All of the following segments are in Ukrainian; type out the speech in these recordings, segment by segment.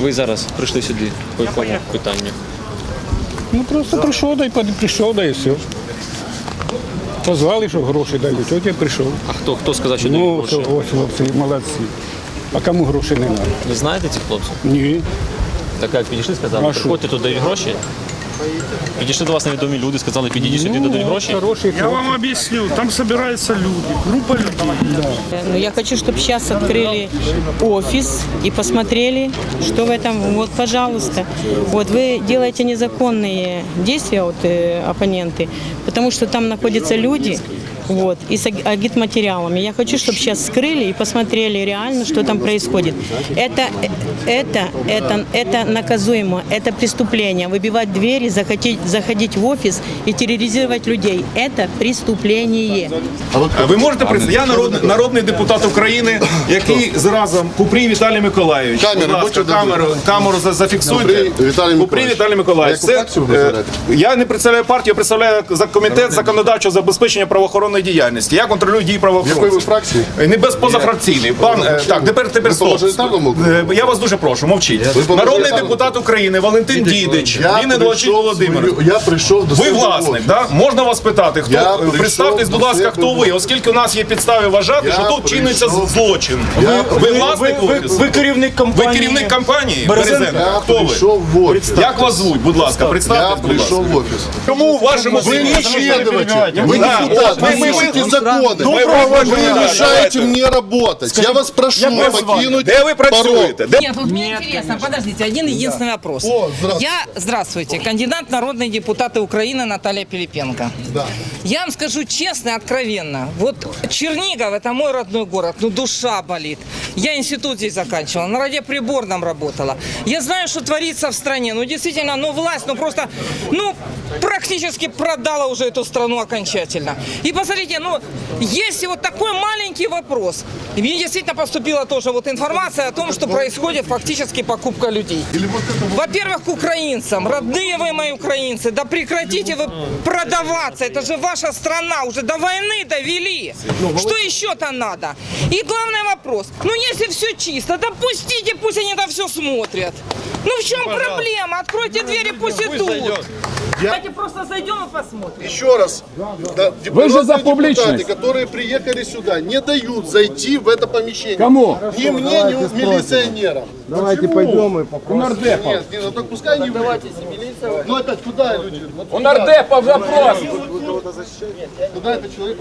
Ви зараз прийшли сюди по якому питанню? Ну просто прийшов, да й прийшов, да і все. Позвали, що гроші дають, от я прийшов. А хто хто сказав, що дають Ну, гроші? що, ось хлопці, молодці. А кому гроші не треба? Ви знаєте цих хлопців? Ні. Так як підійшли, сказали, А що? приходьте тут дають гроші. Підійшли до вас невідомі люди, сказали, підійдіть сюди, дадуть гроші. Хороші Я вам объясню, там собираются люди, группа людей. Ну, я хочу, чтобы сейчас открыли офис и посмотрели, что в этом. Вот, пожалуйста. Вот вы делаете незаконные действия, вот, э, оппоненты, потому что там находятся люди. Вот, и с аг- агитматериалами. Я хочу, чтобы сейчас скрыли и посмотрели реально, что там происходит. Это, это, это, это наказуемо, это преступление. Выбивать двери, заходить, заходить в офис и терроризировать людей. Это преступление. Ви можете представити? Я народний, народний депутат України, який зразом Купрій Віталій Миколаївич. Камеру, Будь ласка, будьте добрі. камеру, камеру за- зафіксуйте. Купрій Віталій Купрій Миколаївич. Віталій Миколаївич. А яку фракцію ви е, представляєте? я не представляю партію, я представляю за комітет законодавчого забезпечення правоохоронної діяльності. Я контролюю дії Якої ви правоохоронців. фракції? Е, Не без позафракційний. Пан е, так, тепер тепер Ви по стоп. мажоритарному Е, Я вас дуже прошу, мовчіть. Ви по Народний мажоритарному? депутат України Валентин Дідич. Я Він Едуардович прийшов Володимир. свою- Я прийшов до Ви свого власник, офісу. да? Можна вас питати, хто Я Е, прийшов представтесь, будь до ласка, себе хто ви, в- оскільки у нас є підстави вважати, Я що тут чиниться прийшов- злочин. Я ви, прийшов- власник офісу? Ви керівник Ви компанії. керівник компанії Березенко? Березенко? Я Хто ви? прийшов в офіс. Як вас звуть, будь ласка, Я представтесь, будь ласка. прийшов в офіс. Чому у вашому Вы світі? не следователь, вы Да, депутат, вот мы- вы мы- пишете законы. Доброго Вы мешаете мне работать. Я вас прошу покинуть Де ви працюєте? Де? Нет, вот мне интересно, подождите, один единственный вопрос. О, здравствуйте. Я, здравствуйте, кандидат в народные депутаты Украины Наталья Пилипенко. Да. Я вам скажу честно и откровенно, вот Чернигов, это мой родной город, ну душа болит. Я институт здесь заканчивала, на радиоприборном работала. Я знаю, что творится в стране, ну действительно, ну власть, ну просто, ну практически продала уже эту страну окончательно. И посмотрите, ну есть вот такой маленький вопрос. И мне действительно поступила тоже вот информация о том, что происходит фактически покупка людей. Во-первых, к украинцам. Родные вы мои украинцы, да прекратите вы продаваться. Это же ваша страна, уже до войны довели. Что еще-то надо? И главный вопрос. Ну, если все чисто, допустите, пусть они это все смотрят. Ну, в чем проблема? Откройте двери, пусть идут. Давайте просто зайдем и посмотрим. Еще раз. Да, Вы же за депутаты, публичность. которые приехали сюда, не дают зайти в это помещение. Кому? Ни мне, ни милиционерам. Давайте пойдем и попросим. Нет, нет, ну так пускай не Давайте милиция. Ну опять куда люди? Вот У нардепа вопрос. Куда это человек?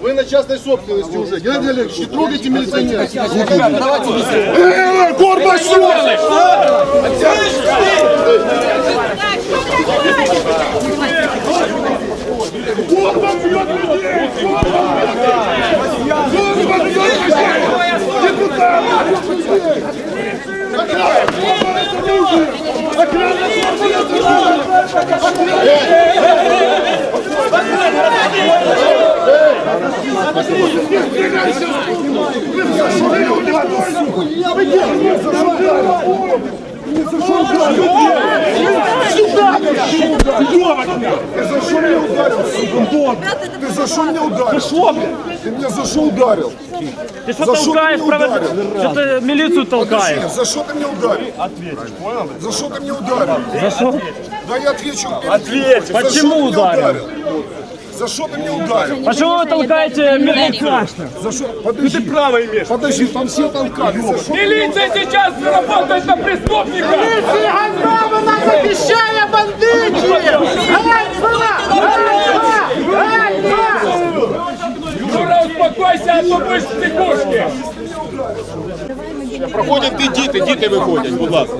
Вы на частной собственности уже. Геннадий Олегович, не трогайте милиционеров. Вы Ты за что меня ударил? Ты что, блядь? Ты меня за что ударил? Ти що За що толкаєш ти мене справед... ударив? Що ти міліцію толкаєш? Подожди, за что ты меня ударил? Ответишь, понял? За что ты меня ударил? За що? Да я отвечу. Ответь, За почему что ты меня ударил? За что ты меня ударил? А чого ви толкаєте міліцію? За что? Подожди. Ты право имеешь. Подожди, там все толкали. За что? Міліція зараз работает на преступника! захищає бандитів! Юра, успокойся, а то будеш в психушці! Проходять ті діти, діти виходять, будь ласка.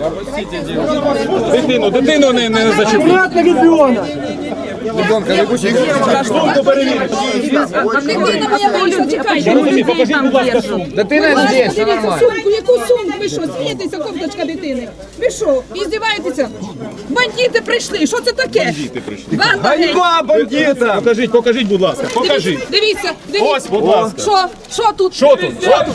Дитину, дитину не, не зачепіть. Ласка, сумку. Дитина здесь, все нормально. Сумку, яку сумку? Ви що, смієтеся, кофточка дитини? Ви що, іздіваєтеся? Бандити прийшли, що це таке? Бандити прийшли. Банда геть. Покажіть, покажіть, будь ласка, покажіть. Дивіться, дивіться. Ось, будь ласка. Що? Що тут? Що тут? Що тут?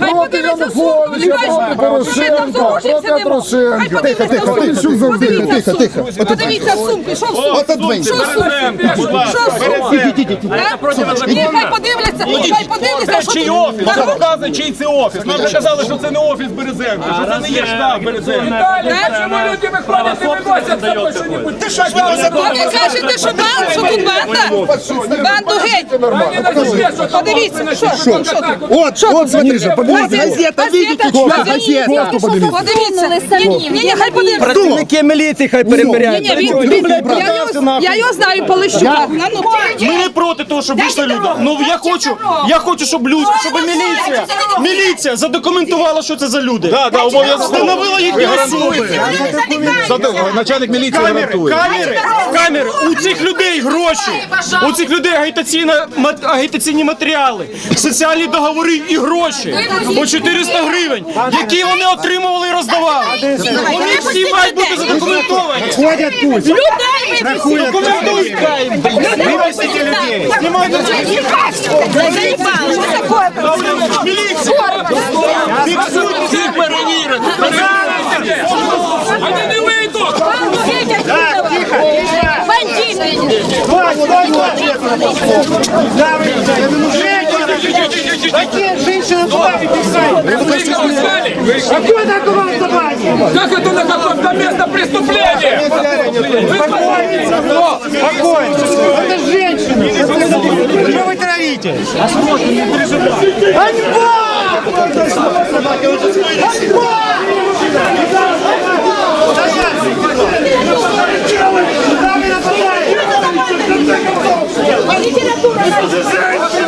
Хай подивиться сумку, лікарська. Ми там за гроші сидимо. Хай подивиться сумку. Тихо, тихо, тихо, Подивіться в сумку, що в сумку? Отодвинь. Що в сумку? Що в сумку? А? Ні, хай подивляться, хай подивляться, що Чий тут. офіс? Показує, чий це офіс. Нам же казали, що це не офіс Березенка, що це не є штаб Березенка. Почему люди выносят с собой что-нибудь? Ти що, А ви кажете, що банда, що тут банда? Банду геть. Подивіться, що, що, що тут? От, от, ниже, подивіться. Газета, видите, газета. Подивіться. Ні, ні, ні, хай подивиться. Працівники міліції хай перебирають. Ні, ні, він, він, я, його, знаю, Полищука. Ну, Ми не проти того, щоб вийшли люди. Ну я хочу, я хочу, щоб люди, щоб міліція, міліція задокументувала, що це за люди. Да, да, обов'язково. Встановила їхні особи. Начальник міліції гарантує. Камери, камери, у цих людей гроші, у цих людей агітаційна, мат- агітаційні матеріали, соціальні договори і гроші по 400 гривень, які вони отримували і роздавали. Вони всі мають бути задокументовані. Людей випустили. Документуйте їм. Випустіть людей. Знімайте Заїбали. Що таке? міліцію. Фіксуйте всіх перевірок. Они не выйдут! Бандити. Какие женщины в бане писали? Какое наркоман в бане? Как это на каком то место преступления? Спокойно, Это женщины. Что вы травите? Ганьба! Ганьба! Литература!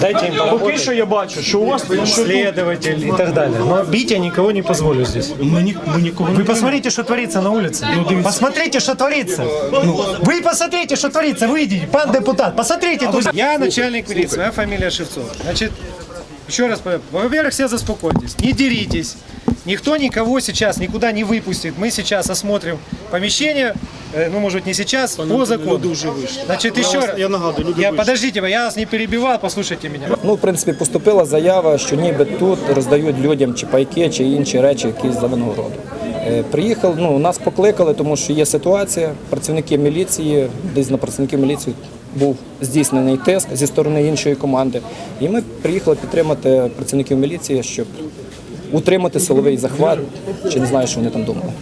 Дайте им. Поки що я бачу, що у вас Следователь и так далее. Но бить я никого не позволю здесь. ми, ні- ми нікого Вы посмотрите, что творится на улице. Посмотрите, что творится. Вы посмотрите, что творится. Выйдите, пан депутат, посмотрите. тут. Я начальник милиции, моя фамилия Шевцов. Значит, еще раз, повторю. во-первых, все заспокойтесь, не деритесь. Никто никого сейчас никуда не выпустит. Мы сейчас осмотрим помещение, ну, может быть, не сейчас, по закону. Значит, еще раз. Я нагадую, люди Я, вийшли. подождите, я вас не перебивал, послушайте меня. Ну, в принципі, поступила заява, що ніби тут роздають людям чи пайки, чи інші речі, якісь за винагороду. Е, Приїхали, ну, нас покликали, тому що є ситуація. Працівники міліції, десь на працівників міліції був здійснений тиск зі сторони іншої команди. І ми приїхали підтримати працівників міліції, щоб утримати силовий захват, чи не знаю, що вони там думали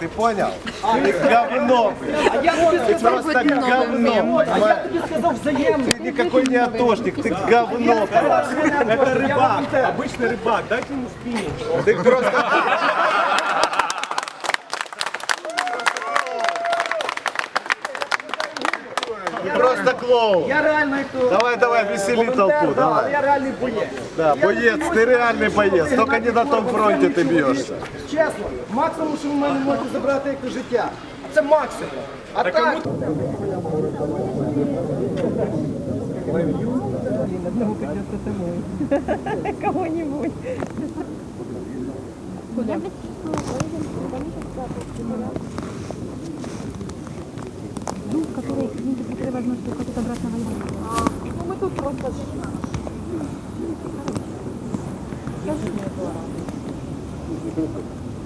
Ти поняв? Ти говно. Ти просто говно. Ты никакой не атошник, ты говно. Это рыбак, обычный рыбак, дайте ему спиннинг. Ты просто... клоун. Я реально йду. Давай, давай, весели толпу. Да, давай. Я реальний боєць. Да, я боєць, боюсь, ти реальний боєць. Не на том фронте ты бьешься. Честно, максимум, що в мене можете забрати, як то життя. Це максимум. А так... А так... Кого-нибудь. Куда?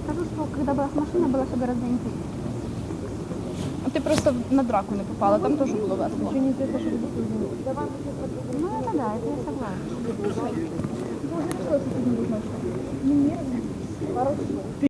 Скажу, что когда была машина, было все гораздо интереснее. А ты просто на драку не попала, там тоже было весело. Еще не известно, что Ну, это да, это я согласна. Ты уже решила, что ты не будешь ночью? Не, Хорошо.